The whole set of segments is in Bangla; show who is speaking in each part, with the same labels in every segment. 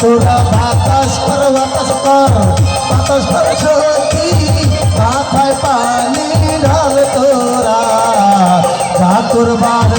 Speaker 1: তোরা বাতাস কর বাতাস কর বাতাস কর সখী। মাথায় পানি ঢাল তোরা। ঠাকুর বার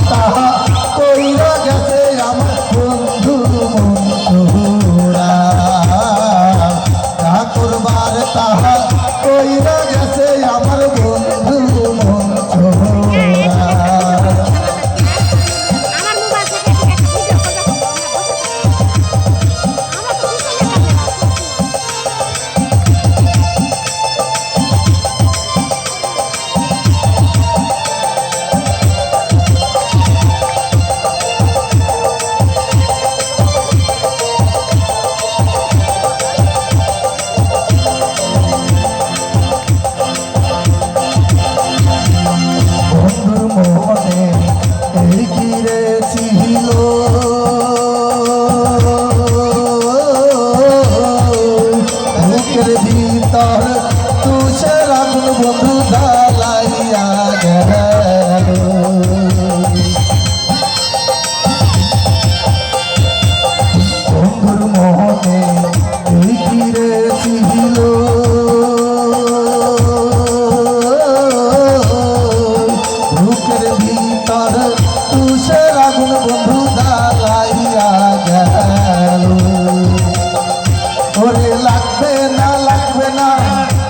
Speaker 1: লাগবে না লাগবে না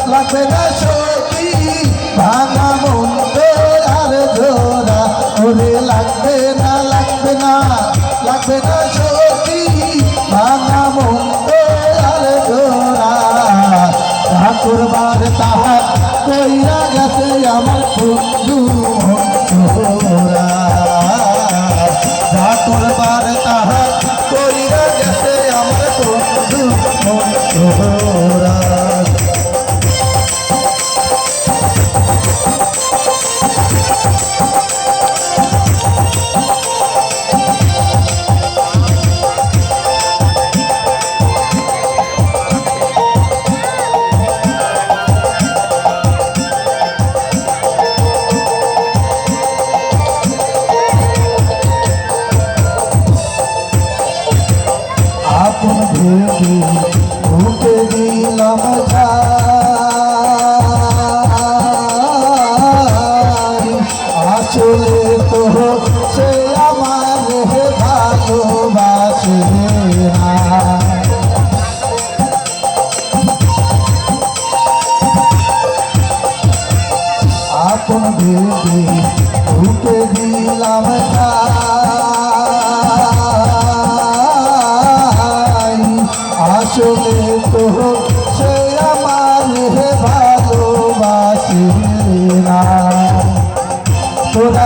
Speaker 1: লাগবে না না লাগবে না সখী ভাঙা মন আর জোড়া। ঠাকুর বার কইরা গেছে আমার বন্ধু জোড়া ভেবে উঠে দিলাম। আসলে তো সে আমার ভালোবাসে না আপন ভেবে উঠে দিলাম যাই। তোরা